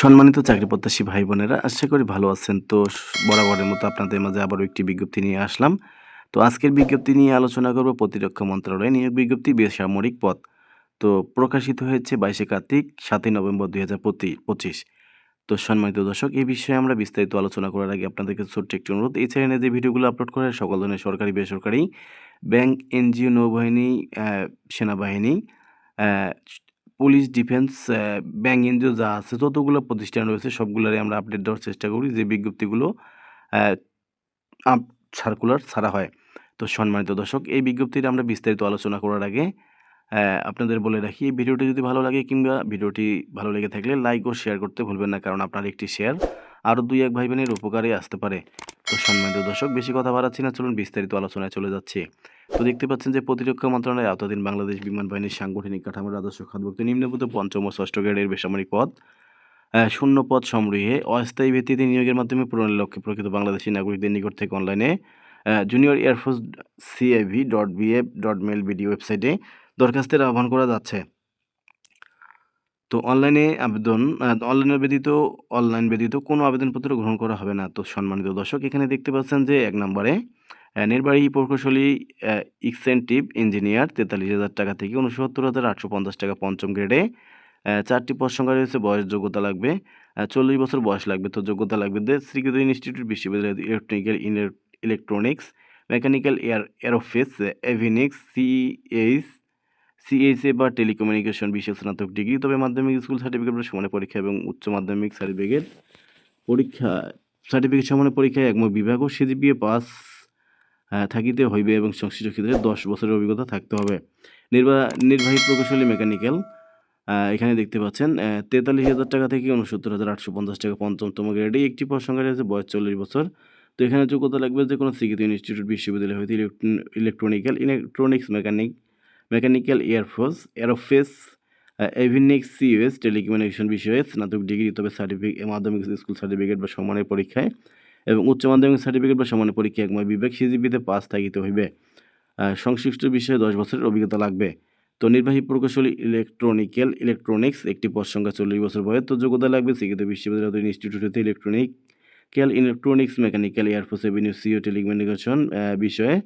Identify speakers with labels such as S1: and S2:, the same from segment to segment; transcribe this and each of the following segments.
S1: সম্মানিত চাকরি প্রত্যাশী ভাই বোনেরা, আশা করি ভালো আছেন। তো বরাবরের মতো আপনাদের মাঝে আবারও একটি বিজ্ঞপ্তি নিয়ে আসলাম। তো আজকের বিজ্ঞপ্তি নিয়ে আলোচনা করব প্রতিরক্ষা মন্ত্রণালয় নিয়োগ বিজ্ঞপ্তি বেসামরিক পদ তো প্রকাশিত হয়েছে বাইশে কার্তিক, সাতই নভেম্বর দুই হাজার পঁচিশ। তো সম্মানিত দর্শক, এই বিষয়ে আমরা বিস্তারিত আলোচনা করার আগে আপনাদেরকে ছোট্ট একটি অনুরোধ। এই চ্যানেলে যে ভিডিওগুলো আপলোড করে সকল ধরনের সরকারি, বেসরকারি, ব্যাংক, এনজিও, নৌবাহিনী সেনাবাহিনী পুলিশ, ডিফেন্স ব্যাংক, এনজিও যা আছে, যতগুলো প্রতিষ্ঠান রয়েছে, সবগুলোরই আমরা আপডেট দেওয়ার চেষ্টা করি যে বিজ্ঞপ্তিগুলো সার্কুলার ছাড়া হয়। তো সম্মানিত দর্শক, এই বিজ্ঞপ্তির আমরা বিস্তারিত আলোচনা করার আগে আপনাদের বলে রাখি, এই ভিডিওটি যদি ভালো লাগে কিংবা ভিডিওটি ভালো লেগে থাকলে লাইক ও শেয়ার করতে ভুলবেন না, কারণ আপনার একটি শেয়ার আরও দুই এক ভাই বোনের উপকারে আসতে পারে। তো সম্মানিত দর্শক, বেশি কথা বাড়াচ্ছি না, চলুন বিস্তারিত আলোচনায় চলে যাচ্ছে। তো দেখতে পাচ্ছেন যে প্রতিরক্ষা মন্ত্রণালয়ের আওতাধীন বাংলাদেশ বিমান বাহিনীর সাংগঠনিক কাঠামোর আদর্শ খাতভুক্ত নিম্নভূত পঞ্চম ও ষষ্ঠ গ্রেডের বেসামরিক পদ শূন্য পদ সমৃহে অস্থায়ী ভিত্তিতে নিয়োগের মাধ্যমে পূরণের লক্ষ্যে প্রকৃত বাংলাদেশি নাগরিকদের নিকট থেকে অনলাইনে junior air force CAV dot BF dot mail BD ওয়েবসাইটে দরখাস্তের আহ্বান করা যাচ্ছে। তো অনলাইনে আবেদন অনলাইনে ব্যতীত, অনলাইন ব্যতীত কোনো আবেদনপত্র গ্রহণ করা হবে না। তো সম্মানিত দর্শক, এখানে দেখতে পাচ্ছেন যে এক নম্বরে নির্বাহী প্রকৌশলী এক্সেন্টিভ ইঞ্জিনিয়ার তেতাল্লিশ হাজার টাকা থেকে উনসত্তর হাজার আটশো পঞ্চাশ টাকা পঞ্চম গ্রেডে চারটি পদ রয়েছে, বয়স, যোগ্যতা লাগবে। চল্লিশ বছর বয়স লাগবে, তো যোগ্যতা লাগবে শ্রীকৃত ইনস্টিটিউট বিশ্ববিদ্যালয় electrical electronics mechanical air aerospace avionics CH সিএইচএ বা টেলিকমিউনিকেশন বিশেষ স্নাতক ডিগ্রি তবে মাধ্যমিক স্কুল সার্টিফিকেট বা সমানের পরীক্ষা এবং উচ্চ মাধ্যমিক সার্টিফিকেট পরীক্ষা। সার্টিফিকেট সমানের পরীক্ষায় একমত বিভাগ ও সিজিপিএ পাস থাকিতে হইবে এবং সংশ্লিষ্ট ক্ষেত্রে দশ বছরের অভিজ্ঞতা থাকতে হবে। নির্বা, নির্বাহী প্রকৌশলী মেকানিক্যাল এখানে দেখতে পাচ্ছেন তেতাল্লিশ হাজার টাকা থেকে উনসত্তর হাজার আটশো পঞ্চাশ টাকা পঞ্চমতম গ্রেডে একটি পদ রয়েছে বয়স চল্লিশ বছর। তো এখানে যোগ্যতা লাগবে যে কোনো শিক্ষিত ইনস্টিটিউট বিশ্ববিদ্যালয় হইতে electronical electronics mechanic mechanical air force aerospace avionics CS telecommunication বিষয়ে স্নাতক ডিগ্রি তবে সার্টিফিকেট মাধ্যমিক স্কুল সার্টিফিকেট বা সমানের পরীক্ষায়, এবং উচ্চ মাধ্যমিক সার্টিফিকেট বা সমানের পরীক্ষায় একময় বিবেক সিজিপিতে পাস থাকিতে হইবে। সংশ্লিষ্ট বিষয়ে দশ বছরের অভিজ্ঞতা লাগবে। তো নির্বাহী প্রকৌশলী ইলেকট্রনিক্যাল ইলেকট্রনিক্স একটি পদ সংখ্যা চল্লিশ বছর বয়স, তো যোগ্যতা লাগবে শিক্ষিত বিশ্ববিদ্যালয় ইনস্টিটিউট হতে electronical electronics mechanical air force avenue CO telecommunication বিষয়ে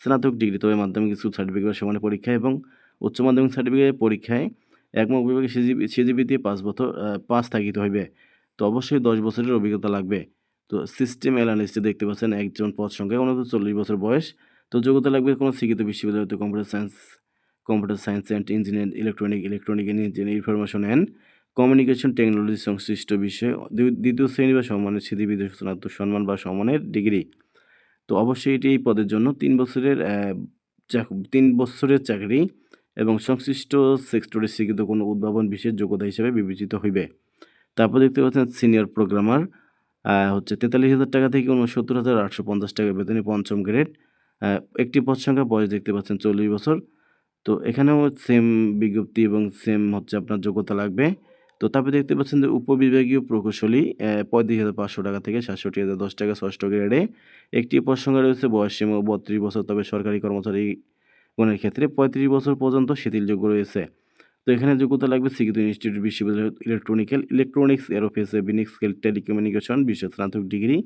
S1: স্নাতক ডিগ্রি, তবে মাধ্যমিক স্কুল সার্টিফিকেট বা সমানের পরীক্ষা এবং উচ্চ মাধ্যমিক সার্টিফিকেট পরীক্ষায় একমত বিভাগে সিজিপি সিজিপিতে পাঁচ বছর পাস থাকিতে হইবে। তো অবশ্যই দশ বছরের অভিজ্ঞতা লাগবে। তো সিস্টেম অ্যানালিস্টে দেখতে পাচ্ছেন একজন পদ সংখ্যায় অন্তত চল্লিশ বছর বয়স। তো যোগ্যতা লাগবে কোনো শিক্ষিত বিশ্ববিদ্যালয় হতে computer science computer science and engineer electronic electronic engineer information and communication technology সংশ্লিষ্ট বিষয়ে দ্বিতীয় শ্রেণি বা সম্মানের সিদ্ধিবিদ স্নাতক সম্মান বা সম্মানের ডিগ্রি। তো অবশ্যই এটি এই পদের জন্য তিন বছরের তিন বছরের চাকরি এবং সংশ্লিষ্ট সেক্টরে শিক্ষিত কোনো উদ্ভাবন বিশেষ যোগ্যতা হিসেবে বিবেচিত হইবে। তারপর দেখতে পাচ্ছেন সিনিয়র প্রোগ্রামার হচ্ছে তেতাল্লিশ হাজার টাকা থেকে উনসত্তর হাজার আটশো পঞ্চাশ টাকা বেতনে পঞ্চম গ্রেড। একটি পদ সংখ্যা বয়স দেখতে পাচ্ছেন চল্লিশ বছর। তো এখানেও সেম বিজ্ঞপ্তি এবং সেম হচ্ছে আপনার যোগ্যতা লাগবে। তো তারপরে দেখতে পাচ্ছেন যে উপবিভাগীয় প্রকৌশলী পঁয়ত্রিশ হাজার পাঁচশো টাকা থেকে সাতষট্টি হাজার দশ টাকা ষষ্ঠ গ্রেডে। একটি সংখ্যা রয়েছে বয়স বত্রিশ বছর, তবে সরকারি কর্মচারী গণের ক্ষেত্রে পঁয়ত্রিশ বছর পর্যন্ত শিথিলযোগ্য রয়েছে। তো এখানে যোগ্যতা লাগবে শিক্ষিত ইনস্টিটিউট বিশ্ববিদ্যালয় electronical, electronics, aerospace, avionics telecommunication বিষয় স্নাতক ডিগ্রি।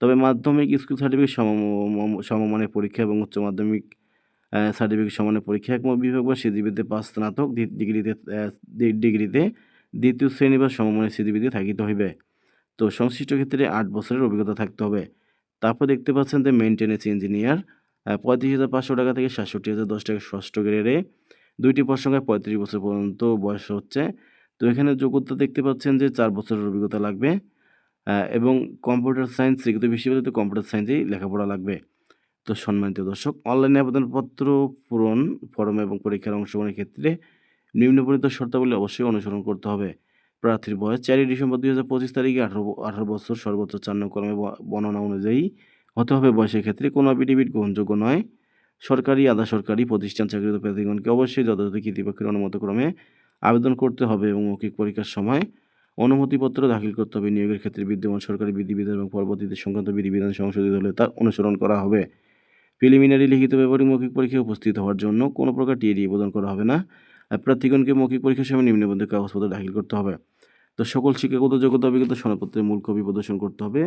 S1: তবে মাধ্যমিক স্কুল সার্টিফিকেট সম- সমমানের পরীক্ষা এবং উচ্চ মাধ্যমিক সার্টিফিকেট সমানের পরীক্ষা। একমত বিভাগ বা সিজিবিতে পাস স্নাতক, ডিগ্রিতে ডিগ্রিতে দ্বিতীয় শ্রেণি বা সমমানের সিজিবিতে থাকিতে হইবে। তো সংশ্লিষ্ট ক্ষেত্রে আট বছরের অভিজ্ঞতা থাকতে হবে। তারপর দেখতে পাচ্ছেন যে মেনটেন্যান্স ইঞ্জিনিয়ার পঁয়ত্রিশ হাজার পাঁচশো টাকা থেকে সাতষট্টি হাজার দশ টাকা ষষ্ঠ গ্রেডে দুইটি সংখ্যায় পঁয়ত্রিশ বছর পর্যন্ত বয়স হচ্ছে। তো এখানে যোগ্যতা দেখতে পাচ্ছেন যে চার বছরের অভিজ্ঞতা লাগবে। এবং কম্পিউটার সায়েন্স শিক্ষিত বিশ্ববিদ্যালয়তে কম্পিউটার সায়েন্সেই লেখাপড়া লাগবে। তো সম্মানিত দর্শক অনলাইনে আবেদনপত্র পূরণ ফর্ম এবং পরীক্ষার অংশগ্রহণের ক্ষেত্রে নিম্নবর্ণিত শর্তাবলী অবশ্যই অনুসরণ করতে হবে। প্রার্থীর বয়স চারই ডিসেম্বর দুই হাজার পঁচিশ তারিখে আঠারো আঠারো বছর, সর্বোচ্চ চার কর্মে বর্ণনা অনুযায়ী হতে হবে। বয়সের ক্ষেত্রে কোনো অ্যাফিডেভিট গ্রহণযোগ্য নয়। সরকারি, আধা সরকারি প্রতিষ্ঠান চাকরিরত প্রার্থীগণকে অবশ্যই যথাযথ কর্তৃপক্ষের অনুমতিক্রমে আবেদন করতে হবে এবং মৌখিক পরীক্ষার সময় অনুমতিপত্র দাখিল করতে হবে। নিয়োগের ক্ষেত্রে বিদ্যমান সরকারি বিধিবিধান এবং পরবর্তীতে সংক্রান্ত বিধিবিধান সংশোধিত হলে তা অনুসরণ করা হবে। প্রিলিমিনারি লিখিত ব্যবহারিক মৌখিক পরীক্ষায় উপস্থিত হওয়ার জন্য কোনো প্রকার টিএডি প্রদান করা হবে না। প্রার্থীগণকে মৌখিক পরীক্ষার সময় নিম্নবন্ধ কাগজপত্র দাখিল করতে হবে। তো সকল শিক্ষাগত যোগ্যতা অভিজ্ঞতা সনদপত্রের মূল কপি প্রদর্শন করতে হবে।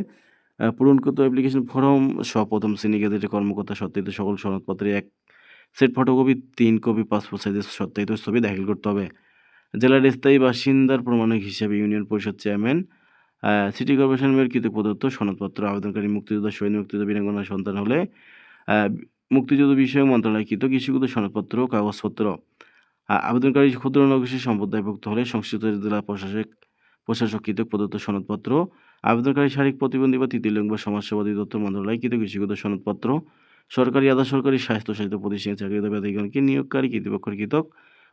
S1: পূরণকৃত অ্যাপ্লিকেশন ফর্ম সহ প্রথম শ্রেণি গেজেটের কর্মকর্তা সত্যায়িত সকল সনদপত্রের এক সেট ফটোকপি তিন কপি পাসপোর্ট সাইজের সত্যায়িত ছবি দাখিল করতে হবে। জেলার স্থায়ী বাসিন্দার প্রমাণক হিসেবে union Parishad chairman city corporation mayor কৃতক প্রদত্ত সনদপত্র আবেদনকারী মুক্তিযোদ্ধা শহীদ মুক্তিযোদ্ধা বীরাঙ্গনার সন্তান হলে মুক্তিযুদ্ধ বিষয়ক মন্ত্রণালয় কৃতক ইস্যুকৃত সনদপত্র কাগজপত্র। আবেদনকারী ক্ষুদ্র নগোষ্ঠী সম্প্রদায়ভুক্ত হলে সংশ্লিষ্ট জেলা প্রশাসক প্রশাসক কৃতক প্রদত্ত সনদপত্র, আবেদনকারী শারীরিক প্রতিবন্ধী বা তৃতীয় বা সমাজসেবা অধিদপ্তর মন্ত্রণালয় কৃত কৃষিগত সনদপত্র, সরকারি আধা সরকারি স্বাস্থ্যসাহিত্য প্রতিষ্ঠানে চাকরিরত ব্যক্তিগণকে নিয়োগকারী কর্তৃপক্ষের কৃতক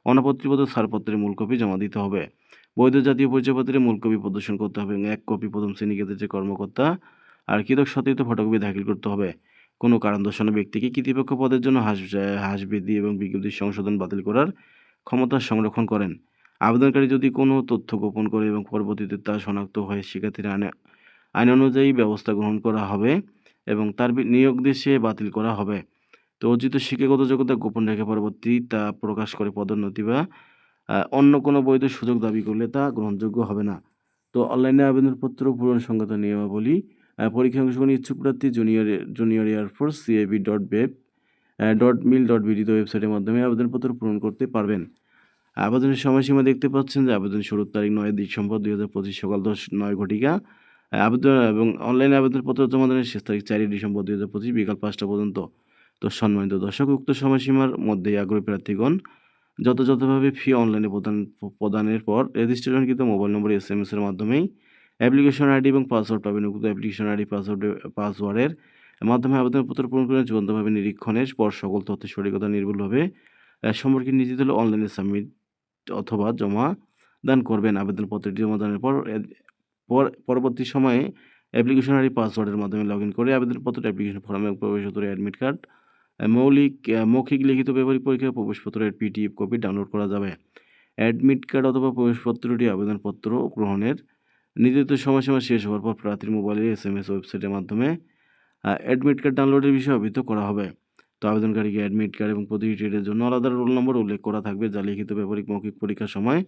S1: অনাপত্তিপত্র ছাড়পত্রের মূল কপি জমা দিতে হবে। বৈধ জাতীয় পরিচয়পত্রের মূল কপি প্রদর্শন করতে হবে এক কপি প্রথম শ্রেণি গেজেটের কর্মকর্তা আর কৃতক সত্যায়িত ফটোকপি দাখিল করতে হবে। কোনো কারণ দর্শানো ব্যক্তিকে কৃতিপক্ষ পদের জন্য হ্রাস হ্রাস বৃদ্ধি এবং বিজ্ঞপ্তির সংশোধন বাতিল করার ক্ষমতা সংরক্ষণ করেন। আবেদনকারী যদি কোনো তথ্য গোপন করে এবং পরবর্তীতে তা শনাক্ত হয়ে শিক্ষার্থীর আইনে আইন অনুযায়ী ব্যবস্থা গ্রহণ করা হবে এবং তার নিয়োগ দেশে বাতিল করা হবে। তো অর্জিত শিক্ষাগত যোগ্যতা গোপন রেখে পরবর্তী তা প্রকাশ করে পদোন্নতি বা অন্য কোনো বৈধ সুযোগ দাবি করলে তা গ্রহণযোগ্য হবে না। তো অনলাইনে আবেদনপত্র পূরণ সংক্রান্ত নিয়মাবলী আহ, পরীক্ষায় অংশগ্রহণ ইচ্ছুক প্রার্থী junior junior air force CAB dot babe dot mil dot বিডিত ওয়েবসাইটের মাধ্যমে আবেদনপত্র পূরণ করতে পারবেন। আবেদনের সময়সীমা দেখতে পাচ্ছেন যে আবেদন শুরুর তারিখ নয় ডিসেম্বর দুই হাজার পঁচিশ সকাল দশ, নয় ঘটিকা। আবেদন, এবং অনলাইনে আবেদনপত্র জমাদানের শেষ তারিখ চারই ডিসেম্বর দুই হাজার পঁচিশ বিকাল পাঁচটা পর্যন্ত। তো সম্মানিত দর্শক, উক্ত সময়সীমার মধ্যে আগ্রহী প্রার্থীগণ, যথাযথভাবে ফি অনলাইনে প্রদান, প্রদানের পর রেজিস্ট্রেশনকৃত mobile number S M S এর মাধ্যমেই অ্যাপ্লিকেশন আইডি এবং পাসওয়ার্ড পাবেন। উক্ত অ্যাপ্লিকেশন আইডি পাসওয়ার্ড পাসওয়ার্ডের মাধ্যমে আবেদনপত্র পূরণ করে চূড়ান্তভাবে নিরীক্ষণের পর সকল তথ্যের সঠিকতা নির্ভুলভাবে সম্পর্কে নিশ্চিত হলে অনলাইনে সাবমিট অথবা জমা দান করবেন। আবেদনপত্রটি জমা দানের পর পর- পরবর্তী সময়ে অ্যাপ্লিকেশন আইডি পাসওয়ার্ডের মাধ্যমে লগ ইন করে আবেদনপত্র অ্যাপ্লিকেশন ফর্ম প্রবেশপত্র অ্যাডমিট কার্ড মৌলিক মৌখিক লিখিত ব্যবহারিক পরীক্ষা প্রবেশপত্রের পিডিএফ কপি ডাউনলোড করা যাবে। অ্যাডমিট কার্ড অথবা প্রবেশপত্রটি আবেদনপত্র গ্রহণের নির্ধারিত সময়সীমা শেষ হওয়ার পর প্রার্থীর মোবাইলে এস এম এস ওয়েবসাইটের মাধ্যমে অ্যাডমিট কার্ড ডাউনলোডের বিষয়ে অবহিত করা হবে। তো আবেদনকারীকে অ্যাডমিট কার্ড এবং প্রতিটি ট্রেডের জন্য আলাদা রোল নম্বর উল্লেখ করা থাকবে, যা লিখিত ব্যবহারিক মৌখিক পরীক্ষার সময়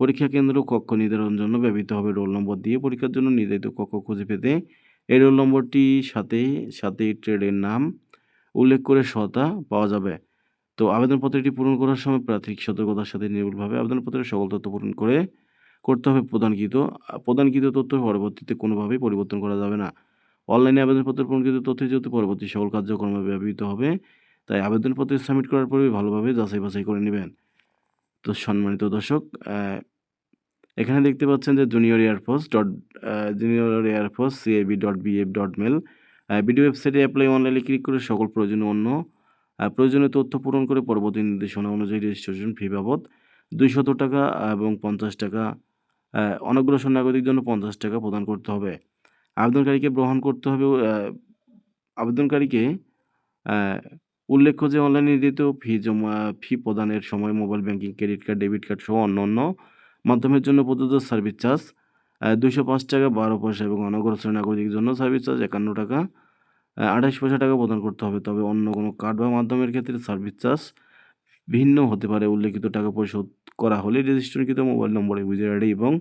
S1: পরীক্ষা কেন্দ্র কক্ষ নির্ধারণের জন্য ব্যবহৃত হবে। রোল নম্বর দিয়ে পরীক্ষার জন্য নির্ধারিত কক্ষ খুঁজে পেতে এই রোল নম্বরটি সাথে সাথে ট্রেডের নাম উল্লেখ করে সতা পাওয়া যাবে। তো আবেদনপত্রটি পূরণ করার সময় প্রাথমিক সতর্কতার সাথে নির্ভুলভাবে আবেদনপত্রের সকল তথ্য পূরণ করে করতে হবে। প্রদানকৃত প্রদানকৃত তথ্য পরবর্তীতে কোনোভাবেই পরিবর্তন করা যাবে না। অনলাইনে আবেদনপত্র পূরণকৃত তথ্য যেহেতু পরবর্তী সকল কার্যক্রমে ব্যবহৃত হবে, তাই আবেদনপত্র সাবমিট করার পরে ভালোভাবে যাচাই বাছাই করে নেবেন। তো সম্মানিত দর্শক এখানে দেখতে পাচ্ছেন যে junior air force dot junior air force CAB dot BF dot mail BD ওয়েবসাইটে অ্যাপ্লাই অনলাইনে ক্লিক করে সকল প্রয়োজনীয় অন্য প্রয়োজনীয় তথ্য পূরণ করে পরবর্তী নির্দেশনা অনুযায়ী রেজিস্ট্রেশন ফি বাবদ দুইশত টাকা এবং পঞ্চাশ টাকা অনগ্রসর নাগরিকদের জন্য পঞ্চাশ টাকা প্রদান করতে হবে। আবেদনকারীকে গ্রহণ করতে হবে আবেদনকারীকে উল্লেখ্য যে অনলাইনে নির্ধারিত ফি জমা ফি প্রদানের সময় mobile banking credit card debit card সহ অন্য অন্য মাধ্যমের জন্য প্রযোজ্য সার্ভিস চার্জ দুশো পাঁচ টাকা বারো পয়সা এবং অনগ্রসর নাগরিকের জন্য সার্ভিস চার্জ একান্ন টাকা আঠাশ পয়সা টাকা প্রদান করতে হবে। তবে অন্য কোনো কার্ড বা মাধ্যমের ক্ষেত্রে সার্ভিস চার্জ ভিন্ন হতে পারে। উল্লেখিত টাকা পরিশোধ করা হলে রেজিস্ট্রেশনকৃত মোবাইল নম্বরে ইউজার আইডি এবং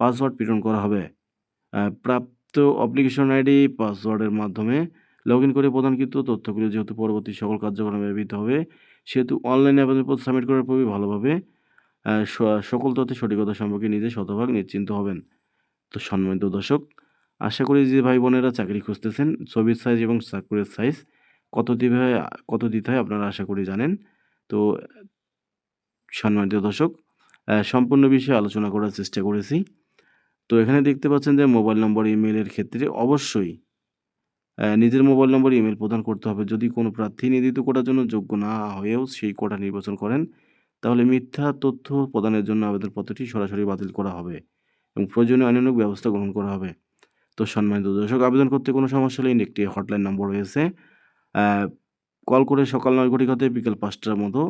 S1: পাসওয়ার্ড প্রেরণ করা হবে। আহ, প্রাপ্ত অ্যাপ্লিকেশন আইডি, পাসওয়ার্ডের মাধ্যমে লগ ইন করে প্রদানকৃত তথ্যগুলো যেহেতু পরবর্তী সকল কার্যক্রমে ব্যবহৃত হবে, সেহেতু অনলাইনে আবেদনপত্র সাবমিট করার পূর্বে ভালোভাবে সকল তথ্যের সঠিকতা সম্পর্কে নিজে শতভাগ নিশ্চিন্ত হবেন। তো সম্মানিত দর্শক, আশা করি যে ভাই বোনেরা চাকরি খুঁজতেছেন, ছবির সাইজ এবং চাকরির সাইজ কত দিবে, কত দিতে হয় আপনারা আশা করি জানেন। তো, সম্মানিত দর্শক সম্পূর্ণ বিষয়ে আলোচনা করার চেষ্টা করেছি। তো এখানে দেখতে পাচ্ছেন যে মোবাইল নম্বর ইমেলের ক্ষেত্রে অবশ্যই নিজের মোবাইল নম্বর ইমেল প্রদান করতে হবে। যদি কোনো প্রার্থী নির্ধারিত কোটার জন্য যোগ্য না হয়েও সেই কোটা নির্বাচন করেন, তাহলে মিথ্যা তথ্য প্রদানের জন্য আবেদনপত্রটি সরাসরি বাতিল করা হবে এবং প্রয়োজনীয় আইনানুগ ব্যবস্থা গ্রহণ করা হবে। তো সম্মানিত দর্শক, আবেদন করতে কোনো সমস্যা হলে একটি হটলাইন নম্বর রয়েছে। কল করে সকাল নয় ঘটিকাতে বিকেল পাঁচটার মতো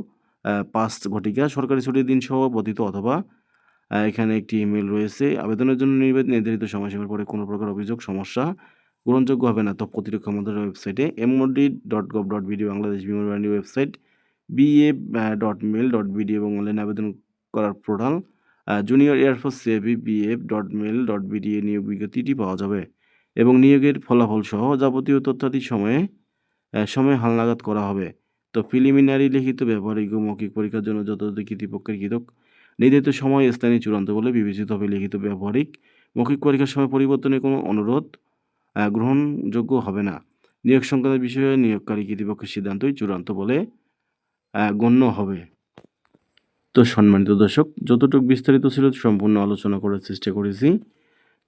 S1: পাঁচ ঘটিকা, সরকারি ছুটির দিন সহ বর্ধিত অথবা এখানে একটি ইমেল রয়েছে। আবেদনের জন্য নির্ধারিত সময়সীমার পরে কোনো প্রকার অভিযোগ, সমস্যা গ্রহণযোগ্য হবে না। তথ্য প্রতিরক্ষা মন্ত্রণালয়ের ওয়েবসাইটে MOD dot gov dot BD Bangladesh বিমান বাহিনী website BA dot mail dot BD এবং অনলাইন আবেদন করার portal junior air force CAB BF dot mail dot BD এ নিয়োগ বিজ্ঞপ্তিটি পাওয়া যাবে এবং নিয়োগের ফলাফল সহ যাবতীয় তথ্যাদি সময়ে সময় হালনাগাদ করা হবে। তো প্রিলিমিনারি লিখিত ব্যবহারিক মৌখিক পরীক্ষার জন্য যথাযথ কর্তৃপক্ষের কৃতক নির্ধারিত সময় স্থানীয় চূড়ান্ত বলে বিবেচিত হবে লিখিত ব্যবহারিক মৌখিক পরীক্ষার সময় পরিবর্তনের কোনো অনুরোধ গ্রহণযোগ্য হবে না। নিয়োগ সংক্রান্ত বিষয়ে নিয়োগকারী কর্তৃপক্ষের সিদ্ধান্তই চূড়ান্ত বলে গণ্য হবে। তো সম্মানিত দর্শক, যতটুকু বিস্তারিত ছিল সম্পূর্ণ আলোচনা করার চেষ্টা করেছি।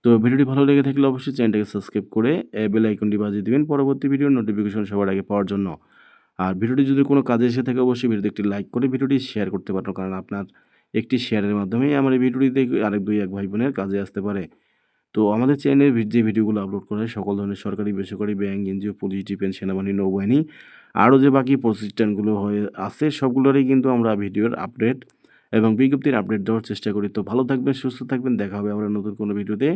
S1: তো ভিডিওটি ভালো লেগে থাকলে অবশ্যই চ্যানেলটাকে সাবস্ক্রাইব করে বেল আইকনটি বাজিয়ে দিবেন পরবর্তী ভিডিওর নোটিফিকেশন সবার আগে পাওয়ার জন্য। আর ভিডিওটি যদি কোনো কাজে এসে থাকে, অবশ্যই ভিডিওতে একটি লাইক করে ভিডিওটি শেয়ার করতে পারেন। কারণ আপনার একটি শেয়ারের মাধ্যমেই আমার এই ভিডিওটি দেখে আরেক দুই, এক ভাই বোনের কাজে আসতে পারে। তো আমাদের চ্যানেলের যে ভিডিওগুলো আপলোড করা হয়, সকল ধরনের সরকারি, বেসরকারি, ব্যাংক, এনজিও, পুলিশ, ডিফেন্স, সেনাবাহিনী, নৌবাহিনী, আরও যে বাকি প্রতিষ্ঠানগুলো হয়ে আছে, সবগুলোরই কিন্তু আমরা ভিডিওর আপডেট এবং বিজ্ঞপ্তির আপডেট দেওয়ার চেষ্টা করি। তো ভালো থাকবেন, সুস্থ থাকবেন, দেখা হবে আমরা নতুন কোনো ভিডিওতে।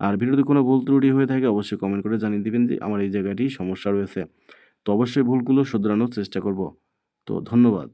S1: আর ভিডিওতে কোনো ভুল ত্রুটি হয়ে থাকে, অবশ্যই কমেন্ট করে জানিয়ে দিবেন যে আমার এই জায়গাটি সমস্যা রয়েছে। তো অবশ্যই ভুলগুলো শুধরানোর চেষ্টা করব। তো ধন্যবাদ।